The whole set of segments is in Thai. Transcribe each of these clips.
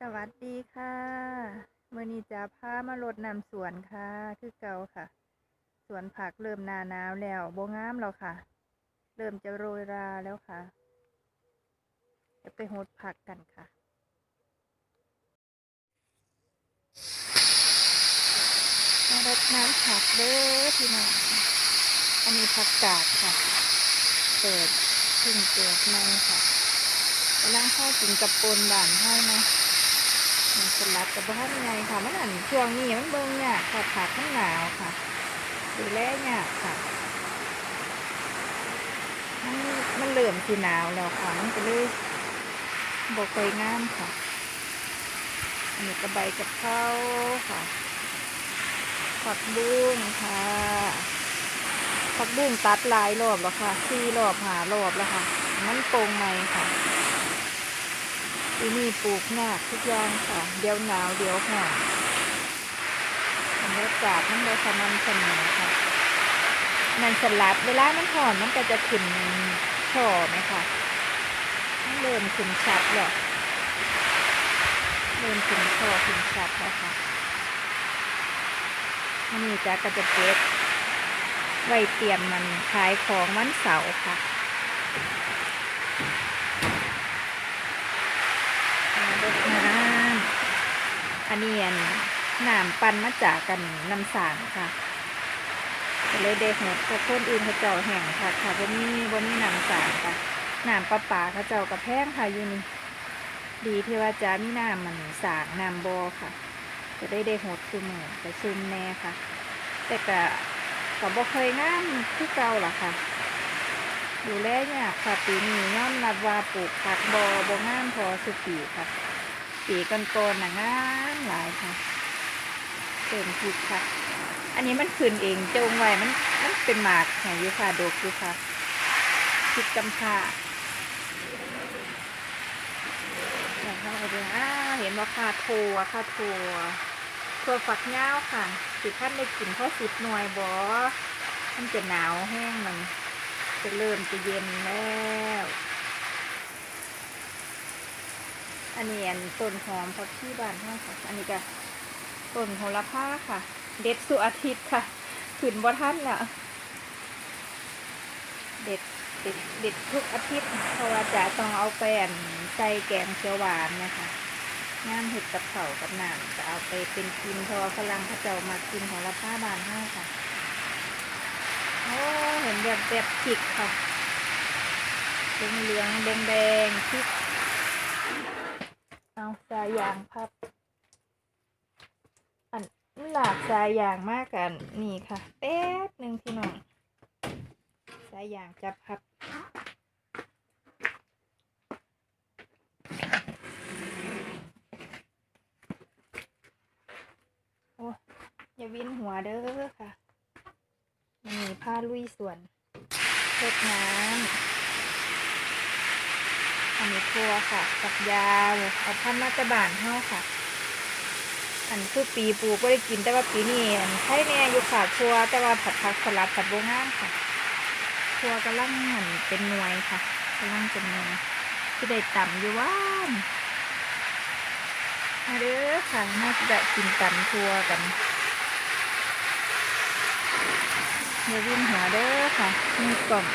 สวัสดีค่ะมื่อนี้จะพามาลดน้ำสวนค่ะ คือเก่าค่ะ สวนผักเริ่มหนาหนาวแล้วโบงามแล้วค่ะ เริ่มจะโรยราแล้วค่ะ จะไปหดผักกันค่ะมารดน้ำผักเด้อพี่น้องอันนี้ผักกาดค่ะ เปิดเพึ่งเกิดใหมค่ะกำลังเข้าถึงกับปนด่านให้นะ มันสลัดกับบ้านไงค่ะมันอันช่วงนี้มันเบิ่งเนี่ยค่ะผักมันหนาวค่ะดูแลเนี่ยค่ะมันมันเริ่มสีหนาวแล้วค่ะมันก็เลยบกไปงามค่ะอันนี้กระใบกับเข้าวค่ะผักบุ้งค่ะผักบุ้งตัดหลายรอบแล้วค่ะสี่รอบหารอบแล้วค่ะ มันตรงไหมค่ะ ที่นี่ปลูกหนักทุกอย่างค่ะ เดี๋ยวหนาวเดี๋ยวหอนบรรยากาศมันเลยสมันเสมอค่ะมันสลัดเวลามันหอนมันก็จะขึ้นช่อไหมค่ะมันเริ่มขึ้นชัดแล้วเริ่มขึ้นช่อขึ้นชัดแล้วค่ะมันนี่จะกระจะเก็บไว้เตรียมมันขายของวันเสาร์ค่ะรดน้ำ อันนี้อันน้ำปั่นมาจากกันน้ำสางค่ะก็เลยเด็กหมดแต่คนอื่นเขาเจ้าแห่งค่ะค่ะบนนี้บนนี้น้ำสางค่ะน้ำประปาเขาเจ้ากับแพงค่ะอยู่นี่ดีที่ว่าจะมีน้ำมันสางน้ำบอค่ะจะได้ได้หดคือมือไปซุมแน่ค่ะ แต่ก็ก็บ่เคยงามคือเก่าหรอค่ะ ดูแลเนี่ยากค่ะปีนี้ย้อมรับว่าปลูกผักบอบองามพอสุดปีค่ะ ปีก่อนๆน่ะงามหลายค่ะเต็มทิศค่ะ อันนี้มันขึ้นเองจงไว้มันมันเป็นหมากแห่งยุค่ะดกอยู่ค่ะคิดกำพร้าอยากเข้าไปดูอ้าเห็นว่าค่ะโทอะค่ะโทถั่วฝักยาค่ะสิท่านได้กลิ่นข้าวสิบหน่วยบอมันจะหนาวแห้งมันจะเริ่มจะเย็นแล้ว อันนี้อันต้นหอมพักที่บ้านห้าค่ะ อันนี้ก็ต้นโหระพาค่ะ เด็ดสุอาทิตย์ค่ะขืนบ่ท่านละเด็ดเด็ดเด็ดทุกอาทิตย์เพราะว่าจะต้องเอาไปอันใส่แกงเขียวหวานนะคะงามเห็ดกับเขากับหนามจะเอาไปเป็นกินพราะว่าฝรั่งเขาเจ้ามากินของละผ้าบานห้าค่ะโอ้เห็นแบบแบบพริกค่ะเหลืองเหลืองแดงแดงพริก เอาสายยางพับ อันหลากสายยางมากกันนี่ค่ะ แป๊บหนึ่งพี่น้องสายยางจะพับโอ้อย่าวินหัวเด้อค่ะมีผ้าลุยส่วนเช็ดน้ำ อันนี้ทัวค่ะฝักยาวเอาพันมาตะบานเฮาค่ะ อันคือปีปูก็ได้กินแต่ว่าปีนี้อันใช่แน่อยู่ค่ะทัวแต่ว่าผัดผักสลัดผัดโบงามค่ะทัวกำลังเหมือนเป็นหน่วยค่ะกำลังเป็นหน่วยที่ได้ต่ำอยู่ว่านมาเด้อค่ะน่าจะกินตำทัวกันเดี๋ยววิ่งหัวเด้อค่ะมีกล่อง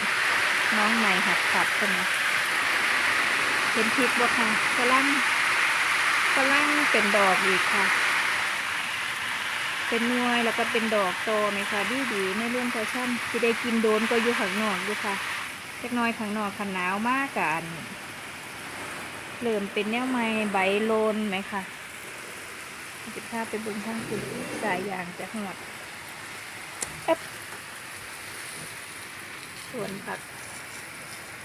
น้องใหม่หัดขับกันนะ เห็นพริกบ่ค่ะกำลังกำลังเป็นดอกอีกค่ะ เป็นนวยแล้วก็เป็นดอกโตไหมคะดีดีในเรื่องแฟชั่นที่ได้กินโดนก็อยู่ข้างนอกอยู่ค่ะเล็กน้อยข้างนอกขันหนาวมากกันเริ่มเป็นแนวไม้ใบโลนไหมคะจะพาไปบึงข้างคุณสายยางจะหดเอ๊บสวนผัก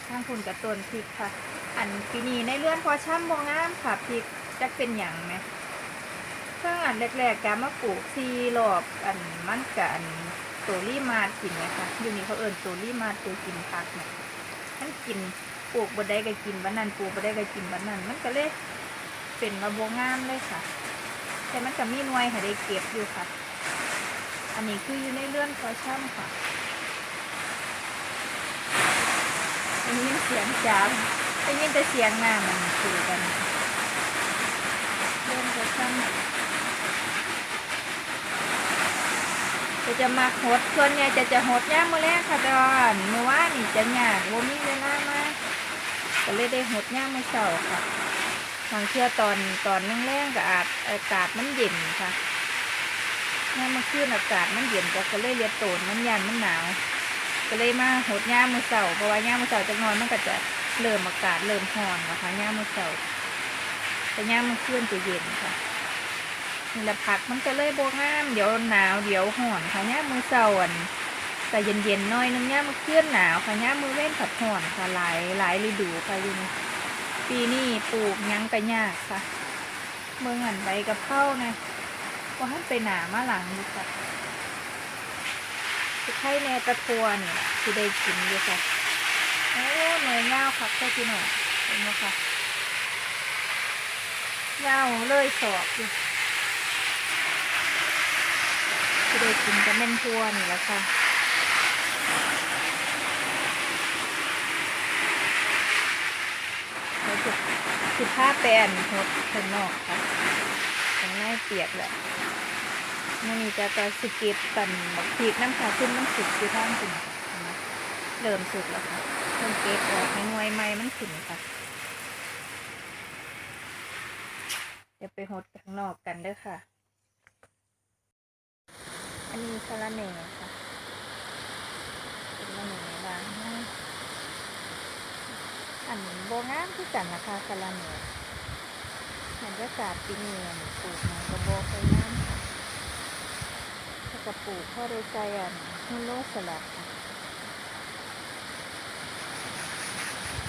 ข้างคุณกับต้นพริกค่ะ อันปีนี้ในเลื่อนพอช่ำบงงามค่ะพริกจะเป็นอย่างไหมข้างอันแรกๆกามาปลูกซีรอบอันมันกับอันตัวรีมาดกินไหมคะอยู่นี่เขาเอิญตัวรีมาดตัวกินผักเนี่ยมันกินปลูกบดได้ก็กินบันนั้นปลูกบดได้ก็กินบันนั้น มันก็เลยเป็นระบงงามเลยค่ะ แต่มันจะมีหน่วยให้ได้เก็บอยู่ค่ะ อันนี้คืออยู่ในเลื่อนพอช่ำค่ะ ได้ยินเสียงจามได้ยินแต่เสียงหน้ำมันคือกันเริ่มจะซ้ำจะจะมาหดส่วนใหญ่จะจะหดย่ามมือแรกค่ะดอนเมื่อวานนี่จะหยาดว่ามีเวลามากก็เลยได้หดย่ามมือเสาค่ะบางเชื่อตอนตอนแรงๆก็อาจอากาศมันเย็นค่ะย่มเมื่อคืนอากาศมันเย็นก็ก็เลยเรียดโตนมันยันมันหนาว ก็เลยมาหดย่ามือเสาร์เพราะว่าย่ามือเสาร์จะนอนมันก็จะเริ่มอากาศเริ่มร้อนนะคะย่ามือเสาร์แต่ย่ามมือคืนจะเย็นค่ะนี่แหละผักมันก็เลยโบงามเดี๋ยวหนาวเดี๋ยวห่อนค่ะย่ามือเสาร์อั่นแต่เย็นๆน้อยนึงย่ามมือเคลื่อนหนาวค่ะย่ามือเว้นผัดห่อนค่ะหลายหลายฤดูค่ะยินปีนี้ปลูกยังก็ยากค่ะ เมืองหันใบกระเพรานะว่าให้ไปหนามาหลังดูค่ะ จะใช้แนตะทัวนี่แหละที่ได้กินอยู่ค่ะโอ้หน่วยเงาคักใช่พี่หน่อยเห็นไหมคะเงาเลยสอบอยู่ที่ได้กินจะเม่นทัวนี่แหละค่ะเราจะสิผ้าแปนหดข้างนอกค่ะข้างในเปียกแหละ มันมีจะจะสเกิดตันบักพีกน้ำขาขึ้นมันสุกที่ท่างขึ้นะเริ่มสุกแล้วค่ะเริ่มเก็บออกในหน่วยไม้มันขึ้นค่ะเดี๋ยวไปหดข้างนอกกันด้อค่ะ อันนี้สาระเหน่ค่ะเป็นสาระเหน่บางให้อันโบงามที่กันนะคะสาระเหน่บรรยากาศปีนี้อันปลูกมันก็โบเคยงาม ค่ะปลูกพ่อโดยใจอันโลสลัด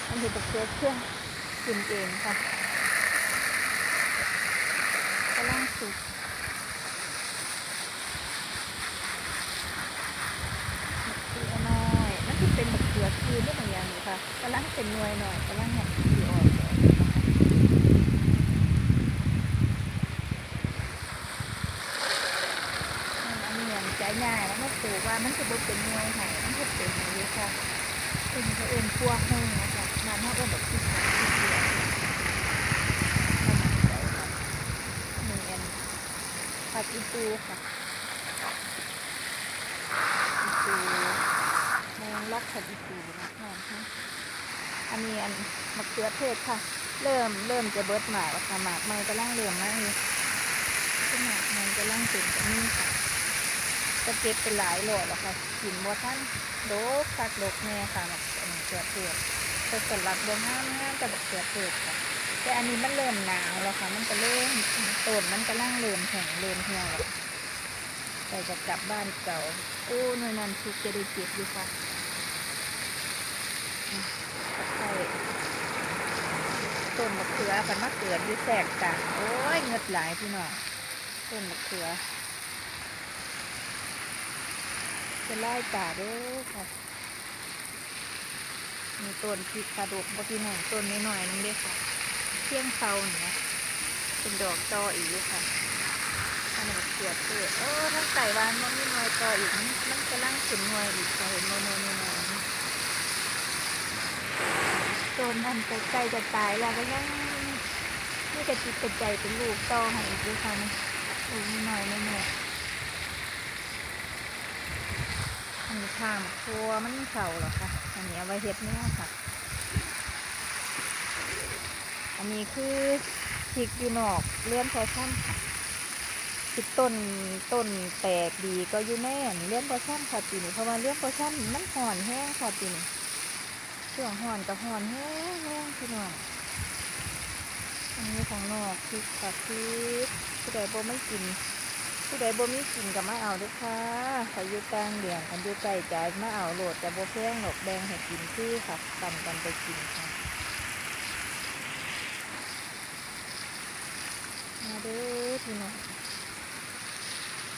อันนี้เป็นเครือเครื่องกินเองค่ะกำลังสุกเขือน้อยมันจะเป็นมะเขือคือได้บางอย่างอยู่ค่ะกำลังเป็นนวยหน่อยกำลังเนี่ยอันนี้อย่างใจง่ายแล้วมาปลูกว่ามันจะบ่เป็นหน่วยไห้มันจะ เป็นอย่างนี้ค่ะเป็นเขาเอ็นพวกห้องนะคะมาเท่ากับแบบที่สองที่เดียวประมาณใจค่ะหนึ่งอันผัดอีตูค่ะอีตูแมงลักขัดอีกูนะคะอันนี้อันมะเขือเทศค่ะ เริ่มเริ่มจะเบิดหมากแล้วค่ะหมากมันกำลังเริ่มมากเลยขึ้นหมากมันกำลังถึงจะนี่ค่ะ จะเก็บไปหลายโหลดแล้วค่ะกินบัท่านโดกคักโดกแน่ค่ะมะเขือเทศแต่สลัดบวงามงามแต่มะเขือเทศค่ะแต่อันนี้มันเริ่มหนาวแล้วค่ะ มันก็เริ่มต้นมันกำลังเริ่มแข็งเริ่มเหี่ยวแล้วแต่จะกลับบ้านเก่าโอ้หน่วยนั้นทุกจะได้เก็บอยู่ค่ะต้นมะเขือพันมะเขืออยู่แสกต่างโอ้ยเงือดหลายพี่น้องต้นมะเขือ จะ ไล่ป่าเด้อค่ะ มีต้นพริกกระดูกบพี่น้องต้นน้อยๆนึงเด้อค่ะเที่ยงเขาเนี่ยเป็นดอกตออีกค่ะอันนี้เกียดเกิดเออทั้งไก่วานมันมีหน่วยตออีกมันกำลังขึ้นหน่วยอีกค่ะเห็นโมโนโนโนโจนนั่นใกล้จะตายแล้วก็ยังนี่กระจิตกระใจเป็นลูกตอให้อีกด้วยค่ะนี่นิดหน่อยนิดหน่อยันนี้ข้ามครัวมันเข่าเหรอคะอันนี้เอาไว้เฮ็ดเนี่ยค่ะ อันนี้คือพริกอยู่นอกเลื่อนพอชั่นค่ะสิต้นต้นแตกดีก็อยู่แน่นเลี้ยงโพชั่นค่ะปีนี้เพราะว่าเลี้ยงโพชั่นมันห่อนแห้งค่ะปีนี้ช่วงห่อนกับห่อนแห้งแห้งพี่น้องอันนี้ของนอกพริกค่ะพริกผู้ใดบ่ไม่กิน ผู้ใดบ่มีกินก็มาเอาด้วยค่ะใครอยู่กลางเดี่ยงอันยู่ใกล้ใจมาเอาโหลดแต่บ่แพงหรอกแดงให้กินคือค่ะปั่นกันไปกินค่ะ มาเด้อพี่น้อง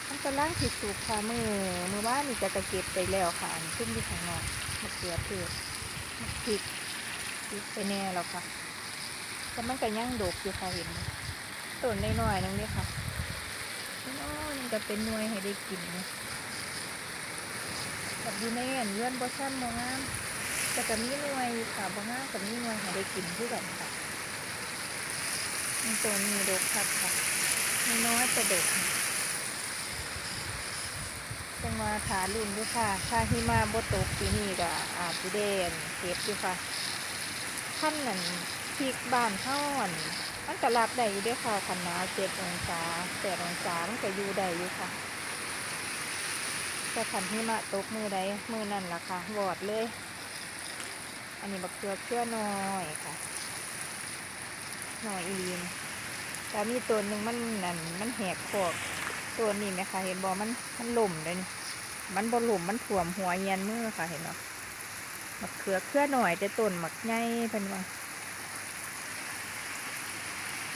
มันกำลังผิดสูกค่ะมือมือว่านี่จะกระเก็บไปแล้วค่ะอันขึ้นที่ข้างนอกมะเขือเทศมะพริกพริกไปแน่แล้วค่ะแต่มันก็ยังดกอยู่ค่ะเห็นต้นน้อยๆนึงนี่ค่ะ ยๆนี่ก็เป็นหน่วยให้ได้กินนะกับอยู่ในอันเยื่อนบอชั่นบองงามแต่ก็มีหน่วยค่ะบองงามกับมีหน่วยให้ได้กินด้วยกันค่ะมันตัวนี้ดกครับค่ะน้อยแต่เด็กจังว่าถารุ่นด้วยค่ะถ้าหิมาบตกปีนี้ก็อาจจะเด่นเก็บอยู่ค่ะขั้นนั้นพริกบ้านเท่าอัน มันก็รับได้อยู่ด้วยค่ะขันนาเจ็ดองศาแปดองศามันก็อยู่ได้อยู่ค่ะแต่ขันหิมะตกมือใดมือนั่นล่ะค่ะวอดเลย อันนี้บักเขือเขือน้อยค่ะหน้อยอีนแต่มีตัวหนึ่งมันนั่นมันแหกขอกตัวนี้ไหมคะเห็นบอมันมันหล่มเลยนี่มันบอหล่มมันถ่วมหัวเยียนมือค่ะเห็นเนาะบักเขือเขือหน่อยแต่ต้นหมักใหญ่เป็นว่า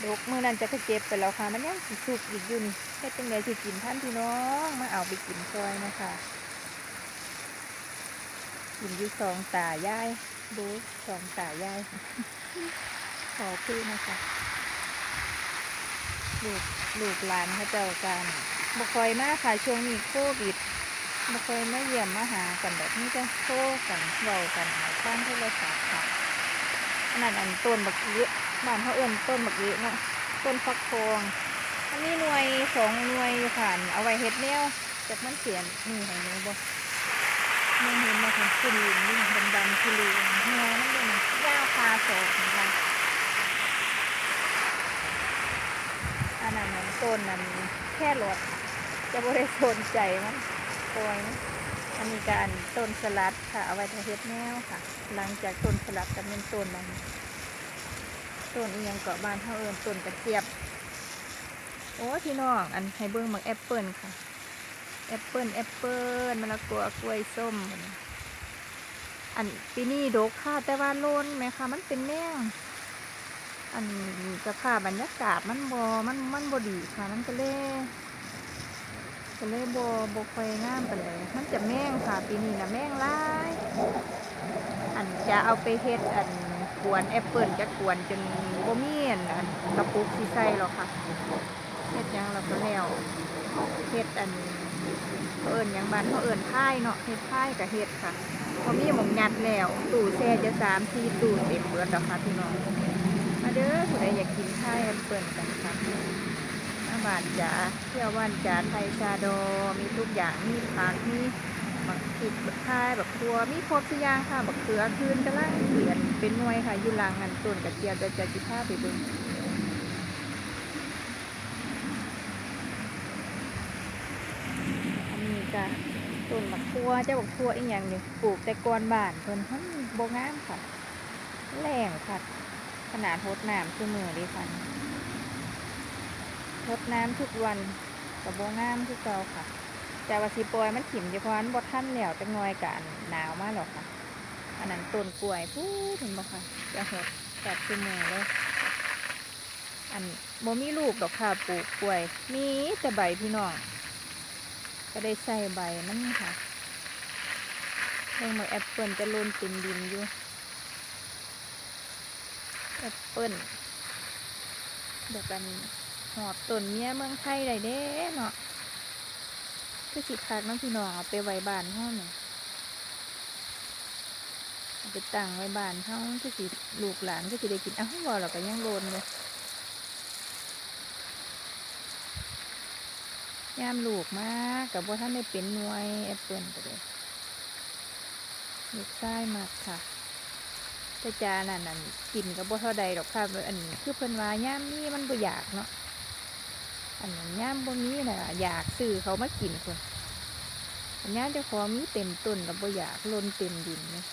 ดกเมื่อนั้นจะก็เก็บไปแล้วค่ะ มันยังสุกอีกอยุ่นแค่จังไดสิกินท่านพี่น้องมาเอาไปกินซอยนะคะกินอยู่สองตายายดูสองตายายขอพี่นะคะลูกลูกหลานเขาเจ้ากันบ่คอยมาค่ะช่วงนี้โควิดบ่คอยมาเยี่ยมมาหากันแบบนี้จะโทรกันเบากันหาข้างโทรศัพท์ค่ะนนั้นอันต้นบักเยอะ บ้านเขาเอื้นต้นบักเยอะเนาะต้นฟักทองอันนี้หน่วยสองหน่วยอยู่ค่ะเอาไว้เฮ็ดแนวจากมันเสียนนี่ให้หนูบ่มันเห็นมาของคุลีนี่ดำดำๆคุลีหัวมันเป็นยาคาโศกนะคะอันนั้นมันต้นนั้นแค่รถจะบริสนใจมันปล่อยมันอันนี้การต้นสลัดค่ะ เอาไว้ทำเฮ็ดแนวค่ะ หลังจากต้นสลัดก็เป็นต้นมัน ต้นเอียงเกาะบานเท่าเอิญต้นกระเจี๊ยบ โอ้พี่น้องอันให้เบิ้งมักแอปเปิลค่ะ แอปเปิลแอปเปิลมะละกอกล้วยส้ม อันปีนี้ดกค่ะแต่ว่าโลนไหมคะมันเป็นแมงอันสภาพบรรยากาศมันบอมันมันบอดีค่ะ มันก็เลยก็เลยบอบค่อยงามไปานใดมันจะแมงค่ะปีนี้นะแมงหลาย อันจะเอาไปเฮ็ดอัน กวนแอปเปิลจะกวนจนบ่มีอันอันกระปุกที่ใส่หรอกค่ะเฮ็ดยังเราก็แล้วเฮ็ดอันเอิญยังบ้านเขาเอิญพ่ายเนาะเฮ็ดพ่ายกับเฮ็ดค่ะเขามีหมองงัดแล้วตู้แช่จะสามที่ตู้เต็มเบิดแล้วค่ะพี่น้องมาเด้อผู้ใดอยากกินพ่ายแอปเปิลกันค่ะมาบานจ๋าเที่ยววันจ๋าไทยชาโดมีทุกอย่างมีผักมี บักผิดบักพ่ายบักครัวมีครบทุกอย่างค่ะบักเขือคืนกระลังเขียนเป็นหน่วยค่ะอยู่หลังอันต้นกระเจียวจะจะจิผ้าไปเบิ่งอันนี้ก็ต้นบักทัวเจ้าบักทัวอีกอย่างหนึ่งปลูกแต่ก่อนบ้านเพิ่นเพิ่นบ่งามค่ะแรงค่ะ ขนาดทดน้ำคือมือดิค่ะทดน้ำทุกวันกับโบงามคือเก่าค่ะ แต่ว่าสิปล่อยมันถิ่มอยู่เพาะมันบ่ทันแล้วจังน้อยกันหนาวมากหรอกค่ะ อันนั้นต้นกล้วยพูดเห็นบ่ค่ะจะหดจัดคือมือเลยอันบ่มีลูกดอกค่ะปลูกกล้วย มีแต่ใบพี่น้องก็ได้ใส่ใบมันค่ะเรื่องมาแอปเปิลจะโลนเต็มดินอยู่แอปเปิลเดี๋ยวกันหอบต้นเมียเมืองไทยได้เด้เนาะ คือสิคักน้องพี่น้องเอาไปไว้บ้านเฮาเนี่อาไปตั้งไว้บ้านเฮาคือสิลูกหลานก็สิได้กินอ้าวบ่เราก็ยังโลนเลยยามลูกมากกับว่าท่านได้เป็นหน่วยแอปเปิลก็เลยลูกไส้มากค่ะแต่จานั่นนั่นกินกับบ่เท่าใดดอกค่ะอันคือเพิ่นว่าย่ามนี้มันบ่อยากเนาะ อันนั้นย่ามบ่มีน่ะอยากซื้อเขามากินคนอันย่ามเจ้าของมีเต็มต้นกับบ่อยากล้นเต็มดินเนี่ย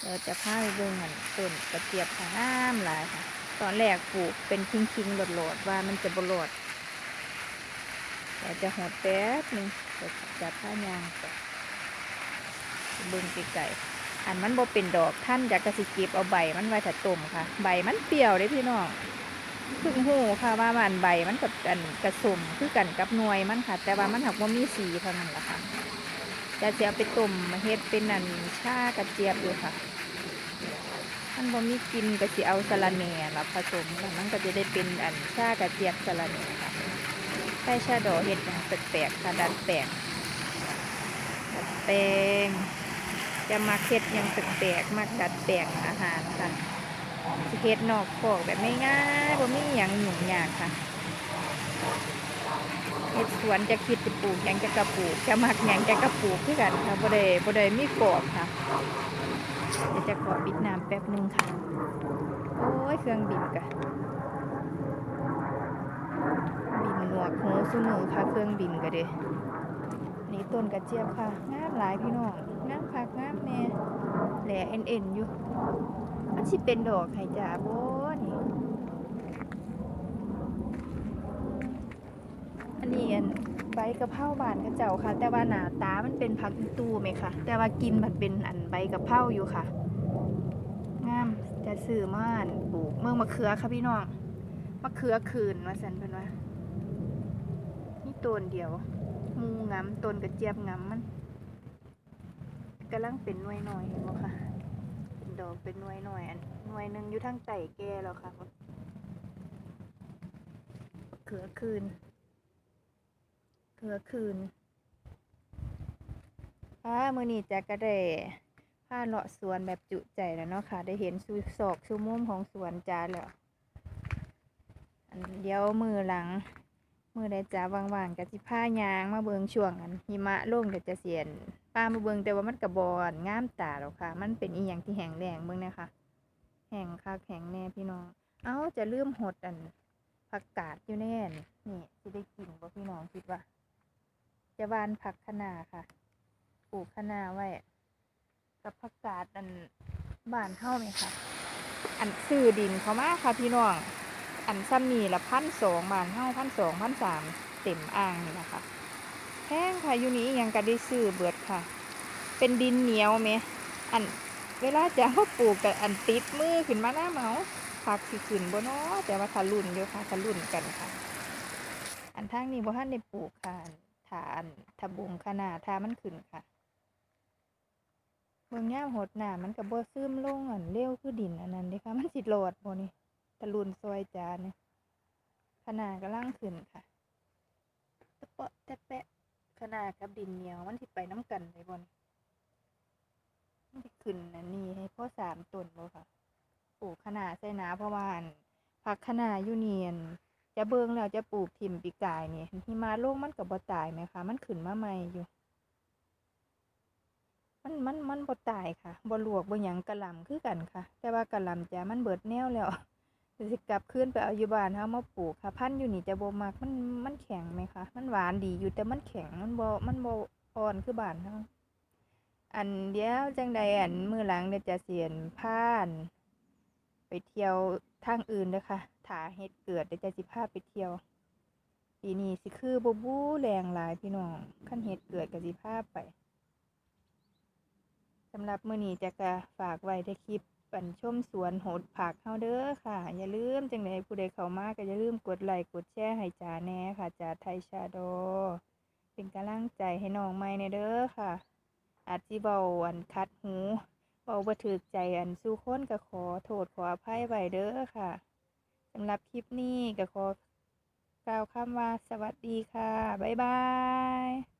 เดี๋ยวจะพาไปเบิ่งอันต้นกระเจี๊ยบค่ะงามหลายค่ะ ตอนแรกปลูกเป็นคิงคิงๆโหลดว่ามันจะบโหลดแต่จะหดแป๊บหนึงจะจับผ้ายางก่อนเบิ่งไก่ อันมันบ่เป็นดอกท่านอยากกระสิเก็บเอาใบมันไว้ถัดต้มค่ะ ใบมันเปรี้ยวเลยพี่น้องเพิ่งหูค่ะว่ามันใบมันกับกันกระสมคือกันกับหน่วยมันค่ะ แต่ว่ามันหักว่ามีสีเท่านั้นแหละค่ะจะจะเอาไปต้มมเฮ็ดเป็นนันชากระเจี๊ยบอยู่ค่ะมันบ่มีกินก็สิเอาสะระแหน่มาผสมกันมันก็จะได้เป็นอันชากระเจี๊ยบสะระแหน่ค่ะใส่ชาดอเห็ดอย่างแปลกๆค่ะดัดแปลงดัดแปลง จะมาเฮ็ดยังแปลกๆมาดัดแปลงอาหารค่ะสิเฮ็ดนอกคอกแบบไม่ง่ายบ่มีหยังหยุ่งยากค่ะเฮ็ดสวนจะคิดจะปลูกยังจะกระปลูก จะมักหยังจะกระปลูกคือกันค่ะบ่ได้บ่ได้มีกรอบค่ะเดี๋ยวจะขอปิดน้ำแป๊บนึงค่ะ โอ้ยเครื่องบินกะบินหนวกหูซุมือค่ะเครื่องบินกะเด้ ต้นกระเจี๊ยบค่ะงามหลายพี่น้องงามคักงามแน่แหล่เอ็นเอ็นอยู่มันสิเป็นดอกไห้จ่าบ่นี่อันนี้อันใบกะเพราบานกระเจ้าค่ะ แต่ว่าหนาตามันเป็นผักอีตูไหมคะแต่ว่ากินมันเป็นอันใบกะเพราอยู่ค่ะ งามจะซื้อมานปลูกเมืองมะเขือค่ะพี่น้องมะเขือคืนมาสันเพิ่นว่านี่ต้นเดียว มูงามต้นกระเจี๊ยบงามมันกำลังเป็นหน่วยหน่อยเห็นบ่ค่ะเป็นดอกเป็นหน่วยหน่อยอันหน่วยหนึ่งอยู่ทางไต่แก่แล้วค่ะเขือคืนเขือคืนอ่ามือนี้แจ๊กก็ได้าเลาะสวนแบบจุใจแล้วเนาะค่ะ ได้เห็นสุศอกชั่วโมงของสวนจ้าแล้วอันเดี๋ยวมือหลัง มือใดจ้าว่างๆกับสิผ้ายางมาเบิงช่วงอันหิมะล่งก็จะเสียนป้ามาเบิงแต่ว่ามันกระบอนงามตาแล้วค่ะ มันเป็นอีหยังที่แห้งแรงเบิ่งนี่ยค่ะแห้งคักแห้งแน่พี่น้อง เอ้าจะลืมหดอันผักกาดอยู่แน่นนี่สิได้กินบ่พี่น้องคิดว่า จะวานผักคะนาค่ะปลูกคะนาไว้ กับผักกาดอันบ้านเฮาไหมคะอันซื้อดินเขามาค่ะพี่น้อง อันซ้ำนี่ละพันสองบานเฮาพันสองพันสามเต็มอ่างนี่นะคะแพงค่ะอยู่นี้ยังก็ได้ซื้อเบิดค่ะ เป็นดินเหนียวไหมอันเวลาจะเขาปลูกกับอันติดมือขึ้นมาหน้าเมาผักสิขึ้นบ่เนาะแต่ว่าทะลุนอยู่ค่ะทะลุนกันค่ะ อันทางนี้บ่ทันได้ปลูกค่ะอันถานทะบุงขนาดทามันขึ้นค่ะเมืองย่ามหดหนามันกับบ่ซึมลงอันเร็วคือดินอันนั้นเด้ค่ะมันสิโหลดบ่นี่ ตะลุนซอยจานเนี่ยขนาดกำลังขึ้นค่ะตะเปาะตะแปะขนาดกับดินเหนียวมันสิไปน้ำกันเลยบนมันสิขึ้นอันนี้ให้พ่อสามต้นบ่ค่ะปลูกขนาดใส่นาเพราะว่าอันผักขนาดยูเนียน จะเบิ่งแล้วจะปลูกทิมปีกายนี่หิมาโลงมันก็บ่ตายไหมคะมันขึ้นมาใหม่อยู่มันมันมันบ่ตายค่ะบ่ลวกบ่หยังกะหล่ำคือกันค่ะ แต่ว่ากะหล่ำจะมันเบิดแนวแล้ว สิกลับคืนไปเอาอยู่บ้านเฮามาปลูกค่ะ พันธุ์อยู่นี่จะบ่มักมันมันแข็งไหมคะมันหวานดีอยู่แต่มันแข็งมันบ่มันบ่อ่อนคือบ้านเฮาอันเดียวจังใดอันมือหลังเดี๋ยวจะเสียนพาน ไปเที่ยวทางอื่นเด้อค่ะถ้าเฮ็ดเกิดเดี๋ยวจะสิพาไปเที่ยวปีนี้สิคือบ่บูแรงหลายพี่น้องคันเฮ็ดเกิดก็สิพาไปสำหรับมื้อนี้จะกะฝากไว้ในคลิป ปันชมสวนโหดผักเฮาเด้อค่ะ อย่าลืมจังไดผู้ใดเข้ามาก็อย่าลืมกดไลค์กดแชร์ให้จ่าแน่ค่ะจ่าไทยชาโด เป็นกำลังใจให้น้องใหม่ในเด้อค่ะ อาจสิเว้าอันคัดหูเว้าบ่ถูกใจอันสู่คนก็ขอโทษขออภัยไว้เด้อค่ะสำหรับคลิปนี้ก็ขอกล่าวคำว่าสวัสดีค่ะ บ๊ายบาย